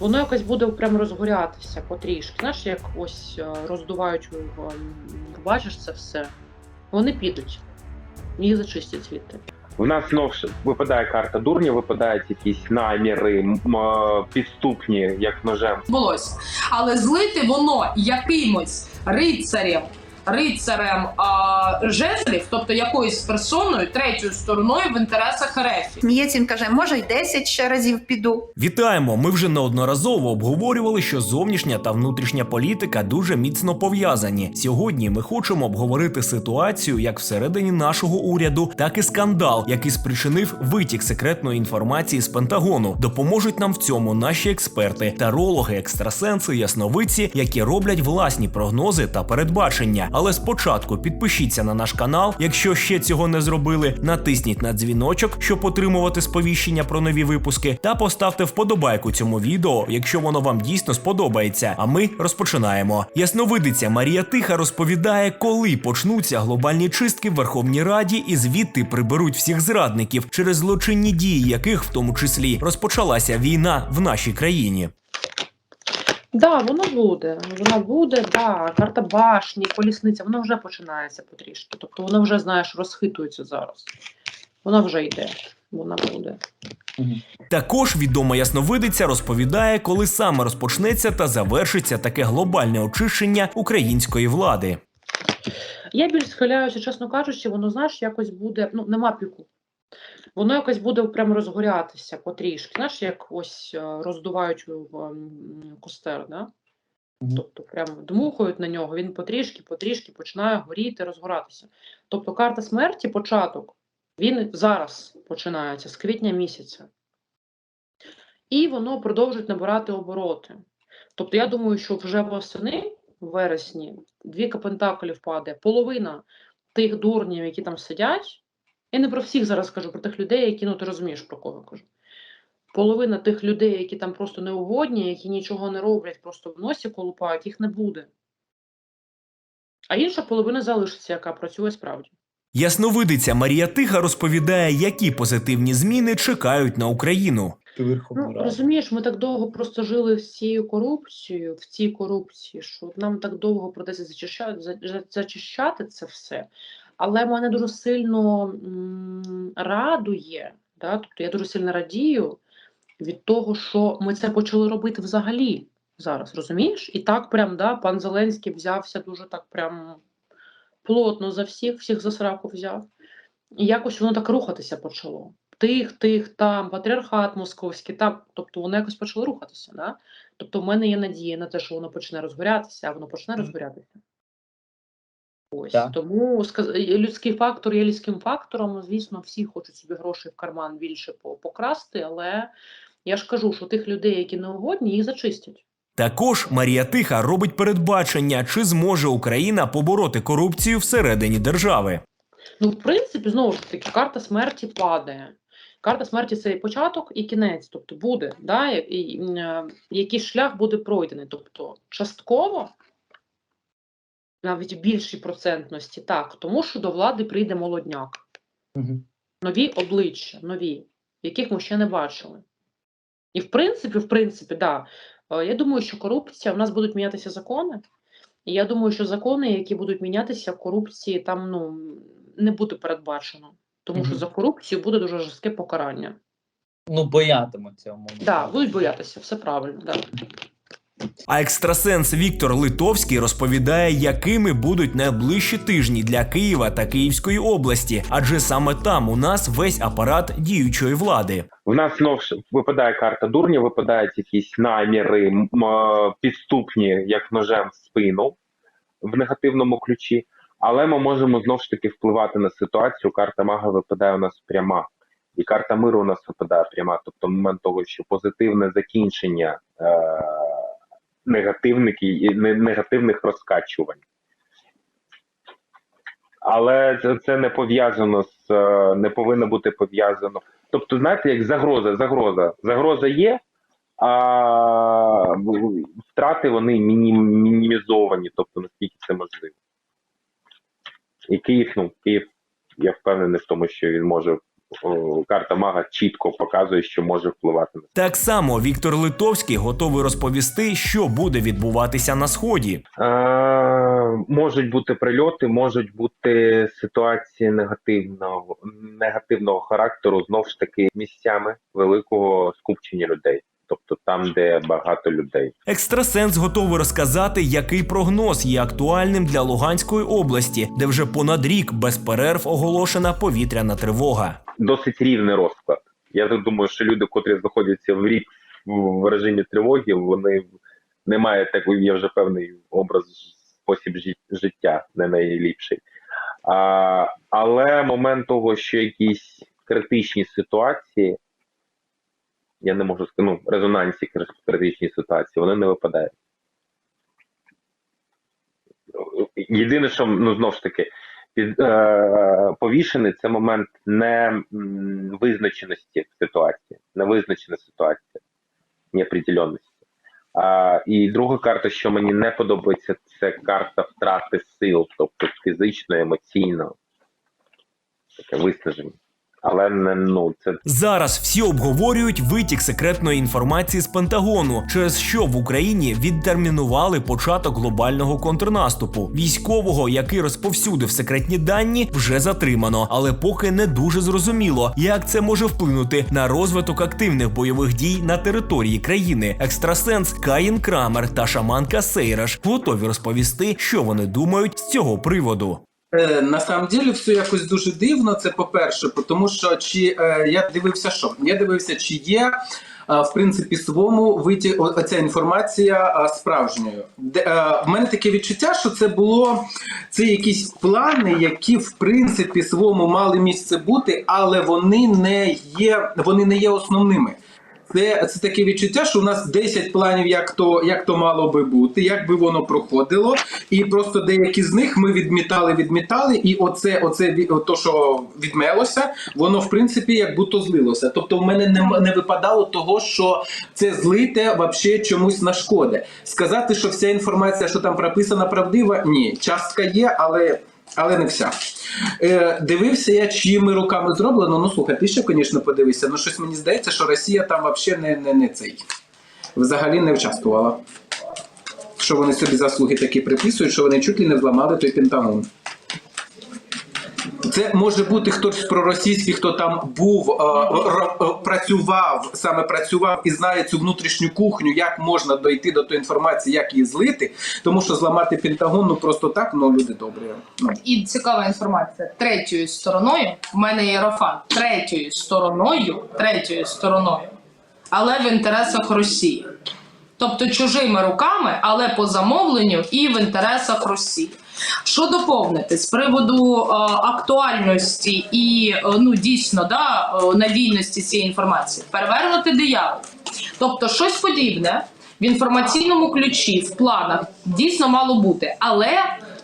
воно якось буде прям розгорятися потрішки. Знаєш, як ось е, роздувають, бачиш це все. Вони підуть. Їх зачистять звідти. В нас знов ж випадає карта дурня, випадають якісь наміри м, е, підступні, як ножем. відбулося. Але злити воно якимось рицарем, рицарем а, жезлів, тобто якоюсь персоною, третьою стороною в інтересах РФ. Він каже, може й 10 ще разів піду. Вітаємо! Ми вже неодноразово обговорювали, що зовнішня та внутрішня політика дуже міцно пов'язані. Сьогодні ми хочемо обговорити ситуацію як всередині нашого уряду, так і скандал, який спричинив витік секретної інформації з Пентагону. Допоможуть нам в цьому наші експерти, тарологи, екстрасенси, ясновидці, які роблять власні прогнози та передбачення. Але спочатку підпишіться на наш канал, якщо ще цього не зробили. Натисніть на дзвіночок, щоб отримувати сповіщення про нові випуски, та поставте вподобайку цьому відео, якщо воно вам дійсно сподобається. А ми розпочинаємо. Ясновидиця Марія Тиха розповідає, коли почнуться глобальні чистки в Верховній Раді і звідти приберуть всіх зрадників, через злочинні дії яких, в тому числі, розпочалася війна в нашій країні. Да, воно буде. Воно буде, да. Карта башні, колісниця, воно вже починається потрішки. Тобто воно вже, знаєш, розхитується зараз. Вона вже йде. Вона буде. Також відома ясновидиця розповідає, коли саме розпочнеться та завершиться таке глобальне очищення української влади. Я більш схиляюся, чесно кажучи, воно, знаєш, якось буде, ну, нема піку. Воно якось буде прям розгорятися потрішки. Знаєш, як ось е, роздувають костер, да? Тобто прям дмухають на нього, він потрішки, потрішки починає горіти, розгоратися. Тобто карта смерті, початок, він зараз починається з квітня місяця. І воно продовжує набирати обороти. Тобто, я думаю, що вже восени, в вересні, двійка пентаклів падає, половина тих дурнів, які там сидять. Я не про всіх зараз кажу, про тих людей, які, ну ти розумієш, про кого кажу. Половина тих людей, які там просто неугодні, які нічого не роблять, просто в носі колупають, їх не буде. А інша половина залишиться, яка працює справді. Ясновидиця Марія Тиха розповідає, які позитивні зміни чекають на Україну. Ну, розумієш, ми так довго просто жили з цією корупцією, в цій корупції, що нам так довго придеться зачищати, за- за- зачищати це все. Але мене дуже сильно радує, да? тобто я дуже сильно радію від того, що ми це почали робити взагалі зараз, розумієш? І так прям, да, пан Зеленський взявся дуже так прям плотно за всіх, всіх за сраку взяв. І якось воно так рухатися почало. Тих, тих, там, патріархат московський, там, тобто воно якось почало рухатися. Да? Тобто в мене є надія на те, що воно почне розгорятися, а воно почне розгорятися. Ось Так. тому сказ- е, людський фактор є людським фактором. Звісно, всі хочуть собі грошей в карман більше покрасти, але я ж кажу, що тих людей, які неугодні, їх зачистять. Також Марія Тиха робить передбачення, чи зможе Україна побороти корупцію всередині держави. Ну, в принципі, знову ж таки, карта смерті падає. Карта смерті це і початок, і кінець. Тобто буде, да, і, і, м, е, якийсь шлях буде пройдений. Тобто, частково, навіть в більшій процентності, так, тому що до влади прийде молодняк. Мгм. Нові обличчя, нові, яких ми ще не бачили. І в принципі, в принципі, да, е, я думаю, що корупція, у нас будуть мінятися закони. І я думаю, що закони, які будуть мінятися, корупції там ну, не буде передбачено. Тому що за корупцію буде дуже жорстке покарання. Ну, боятимуться. Так, да, будуть боятися, все правильно. Да. А екстрасенс Віктор Литовський розповідає, якими будуть найближчі тижні для Києва та Київської області, адже саме там у нас весь апарат діючої влади. В нас знов випадає карта дурня, випадають якісь наміри підступні, як ножем в спину в негативному ключі. Але ми можемо знов ж таки впливати на ситуацію. Карта мага випадає у нас пряма, і карта миру у нас випадає пряма. Тобто момент того, що позитивне закінчення е, негативних негативних розкачувань. Але це, не пов'язано з е, не повинно бути пов'язано. Тобто, знаєте, як загроза, загроза. Загроза є, а втрати вони міні, мінімізовані, тобто наскільки це можливо. І Київ, ну, Київ, я впевнений в тому, що він може карта мага чітко показує, що може впливати на Так само Віктор Литовський готовий розповісти, що буде відбуватися на сході. Е, можуть бути прильоти, можуть бути ситуації негативного негативного характеру, знов ж таки місцями великого скупчення людей, тобто там, де багато людей. Екстрасенс готовий розказати, який прогноз є актуальним для Луганської області, де вже понад рік без перерв оголошена повітряна тривога. Досить рівний розклад. Я думаю, що люди, котрі знаходяться в рік в режимі тривоги, вони не мають такий, є вже певний образ спосіб життя, не найліпший. А, але момент того, що якісь критичні ситуації, я не можу сказати, ну, резонансі кри- критичні ситуації, вони не випадають. Єдине, що ну знову ж таки, під, е, повішений це момент не м, визначеності ситуації, невизначена ситуація, неопределенності. А, і друга карта, що мені не подобається, це карта втрати сил, тобто фізично, емоційно, таке виснаження. Але не ну це Зараз всі обговорюють витік секретної інформації з Пентагону, через що в Україні відтермінували початок глобального контрнаступу. Військового, який розповсюдив секретні дані, вже затримано, але поки не дуже зрозуміло, як це може вплинути на розвиток активних бойових дій на території країни. Екстрасенс Каїн Крамер та шаманка Сейраш готові розповісти, що вони думають з цього приводу. Е, На самом деле все якось дуже дивно. Це по-перше, тому що чи е, я дивився, що я дивився, чи є е, в принципі свому виті оця інформація е, справжньою. Де, е, в мене таке відчуття, що це було це якісь плани, які в принципі свому мали місце бути, але вони не є, вони не є основними. Це, це таке відчуття, що у нас 10 планів, як то, як то мало би бути, як би воно проходило, і просто деякі з них ми відмітали, відмітали, і оце, оце то, що відмелося, воно в принципі як будто злилося. Тобто, в мене не, не випадало того, що це злите вообще чомусь нашкоде. Сказати, що вся інформація, що там прописана, правдива, ні, частка є, але. Але не вся. Е, дивився я, чиїми руками зроблено. Ну слухай, ти ще, звісно, подивися. Ну щось мені здається, що Росія там взагалі не, не, не цей. Взагалі не участвувала. Що вони собі заслуги такі приписують, що вони чуть ли не зламали той Пентагон. Це може бути хтось з проросійських, хто там був, е, е, працював, саме працював і знає цю внутрішню кухню, як можна дойти до тої інформації, як її злити. Тому що зламати Пентагон ну просто так, ну люди добрі. Ну. І цікава інформація. Третьою стороною в мене є Рафан. Третьою стороною, третьою стороною, але в інтересах Росії. Тобто чужими руками, але по замовленню і в інтересах Росії. Що доповнити з приводу е, актуальності і е, ну дійсно да, е, надійності цієї інформації? Перевернути диявол. Тобто, щось подібне в інформаційному ключі, в планах дійсно мало бути, але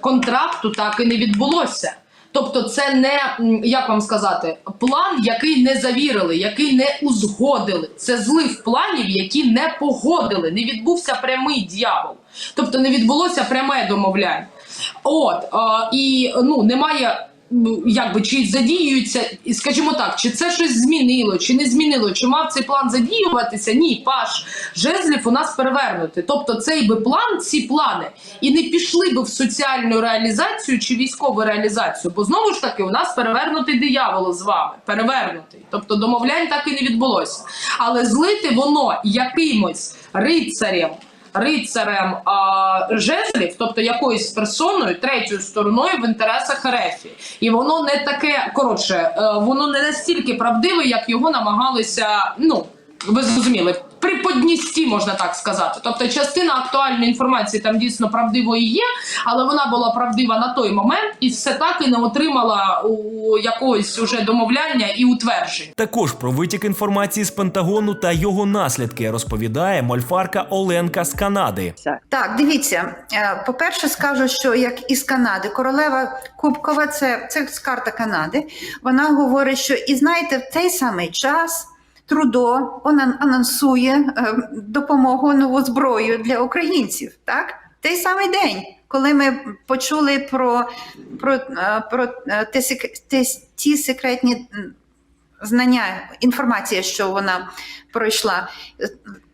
контракту так і не відбулося. Тобто, це не як вам сказати, план, який не завірили, який не узгодили. Це злив планів, які не погодили. Не відбувся прямий дьявол. Тобто не відбулося пряме домовляння. От і ну немає. ну, Якби чи задіюються, скажімо так, чи це щось змінило, чи не змінило, чи мав цей план задіюватися? Ні, паш жезлів у нас перевернути. Тобто, цей би план, ці плани і не пішли би в соціальну реалізацію чи військову реалізацію, бо знову ж таки у нас перевернутий диявол з вами, перевернутий. Тобто домовлянь так і не відбулося. Але злити воно якимось рицарем рицарем а, жезлів, тобто якоюсь персоною, третьою стороною в інтересах РФ. І воно не таке коротше, е, воно не настільки правдиве, як його намагалися. Ну ви зрозуміли, приподністі, можна так сказати. Тобто, частина актуальної інформації там дійсно правдивої є, але вона була правдива на той момент і все так і не отримала у якогось уже домовляння і утверджень. Також про витік інформації з Пентагону та його наслідки розповідає мольфарка Оленка з Канади. Так, дивіться. е, По-перше, скажу, що як із Канади, королева Кубкова, це, це з карта Канади. Вона говорить, що і знаєте, в той самий час Трудо он ан- анонсує е, допомогу нову зброю для українців. Так, той самий день, коли ми почули про, про, е, про е, ті, сек- ті, секретні знання, інформація, що вона пройшла.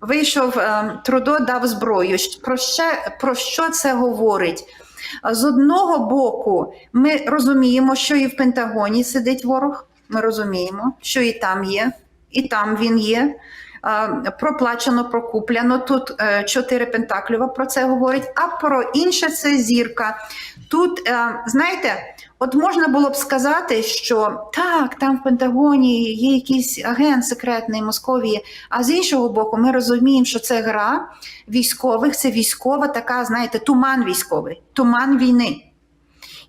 Вийшов Трудо дав зброю. Про, ще, про що це говорить? З одного боку, ми розуміємо, що і в Пентагоні сидить ворог. Ми розуміємо, що і там є, і там він є. Проплачено, прокуплено. Тут е, чотири Пентаклюва про це говорить. А про інше це зірка. Тут, е, знаєте, от можна було б сказати, що так, там в Пентагоні є якийсь агент секретний Московії. А з іншого боку, ми розуміємо, що це гра військових, це військова така, знаєте, туман військовий, туман війни.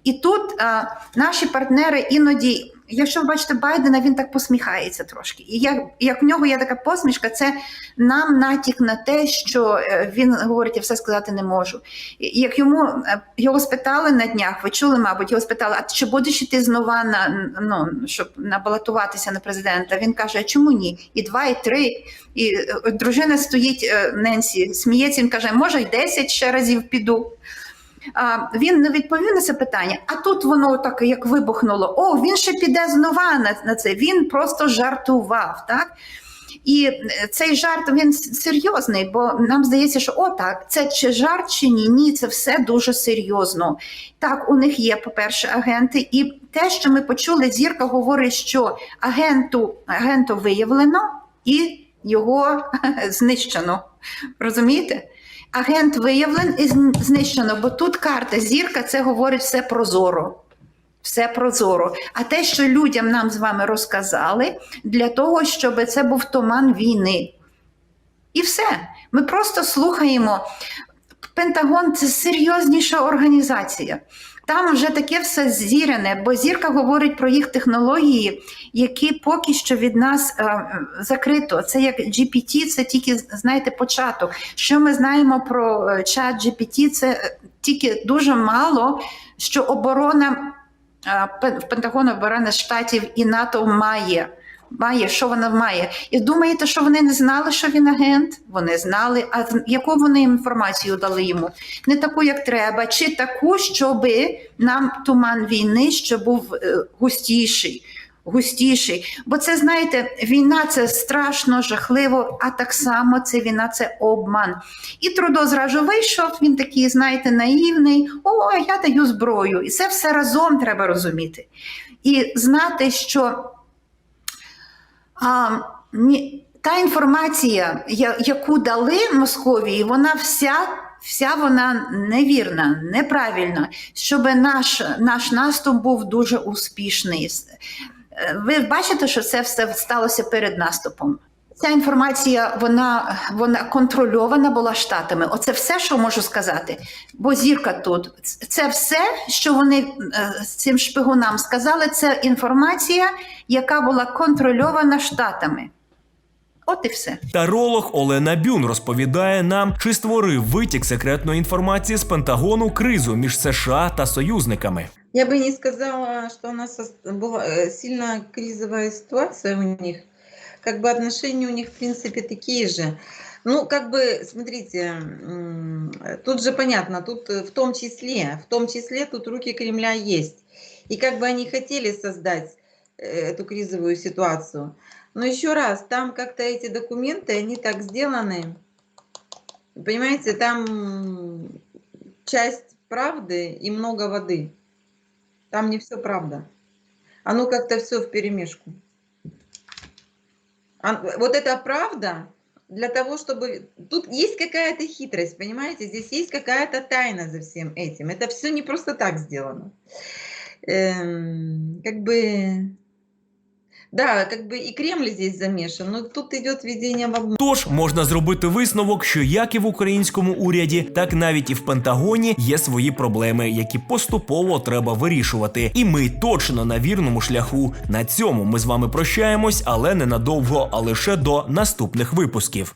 І тут а, наші партнери іноді, якщо ви бачите Байдена, він так посміхається трошки. І як, як в нього є така посмішка, це нам натяк на те, що е, він говорить, я все сказати не можу. І Як йому е, його спитали на днях, ви чули, мабуть, його спитали, а чи будеш іти знову на ну, щоб набалотуватися на президента? Він каже: а чому ні? І два, і три. І е, дружина стоїть Ненсі, сміється, він каже, може, й десять ще разів піду. Він не відповів на це питання, а тут воно так як вибухнуло. О, він ще піде знова на, на це. Він просто жартував. Так? І е, цей жарт він серйозний, бо нам здається, що о, так, це чи жарт, чи ні, ні, це все дуже серйозно. Так, у них є, по-перше, агенти, і те, що ми почули, зірка говорить, що агенту, агенту виявлено і його знищено. Розумієте? Агент виявлен і знищено, бо тут карта зірка це говорить все прозоро. Все прозоро. А те, що людям нам з вами розказали, для того, щоб це був туман війни. І все. Ми просто слухаємо. Пентагон це серйозніша організація. Там вже таке все зірене, бо зірка говорить про їх технології, які поки що від нас е, закрито. Це як GPT, це тільки знаєте початок. Що ми знаємо про е, чат GPT, це е, тільки дуже мало, що оборона е, Пентагон оборона штатів і НАТО має. Має, що вона має. І думаєте, що вони не знали, що він агент? Вони знали, а яку вони інформацію дали йому? Не таку, як треба, чи таку, щоб нам туман війни ще був е, густіший. Густіший. Бо це, знаєте, війна це страшно, жахливо, а так само це війна, це обман. І Трудо зразу вийшов, він такий, знаєте, наївний. О, я даю зброю. І це все разом треба розуміти. І знати, що а, ні, та інформація, яку дали Московії, вона вся. Вся вона невірна, неправильна, щоб наш, наш наступ був дуже успішний. Е, Ви бачите, що це все сталося перед наступом. Ця інформація вона, вона контрольована була штатами. Оце все, що можу сказати. Бо зірка тут. Це все, що вони е, з цим шпигунам сказали, це інформація, яка була контрольована штатами. От і все. Таролог Олена Бюн розповідає нам, чи створив витік секретної інформації з Пентагону кризу між США та союзниками. Я бы не сказала, что у нас ос- была э, сильно кризовая ситуация у них. Как бы отношения у них, в принципе, такие же. Ну, как бы, смотрите, тут же понятно, тут э, в том числе, в том числе тут руки Кремля есть. И как бы они хотели создать э, эту кризовую ситуацию. Но еще раз, там как-то эти документы, они так сделаны, понимаете, там часть правды и много воды. Там не все правда. Оно как-то все в перемешку. Вот это правда для того, чтобы... Тут есть какая-то хитрость, понимаете? Здесь есть какая-то тайна за всем этим. Это все не просто так сделано. Эм, как бы... Да, как бы и Кремль здесь замешан, но тут идет введение в обман. Тож можна зробити висновок, що як і в українському уряді, так навіть і в Пентагоні є свої проблеми, які поступово треба вирішувати. І ми точно на вірному шляху. На цьому ми з вами прощаємось, але не надовго, а лише до наступних випусків.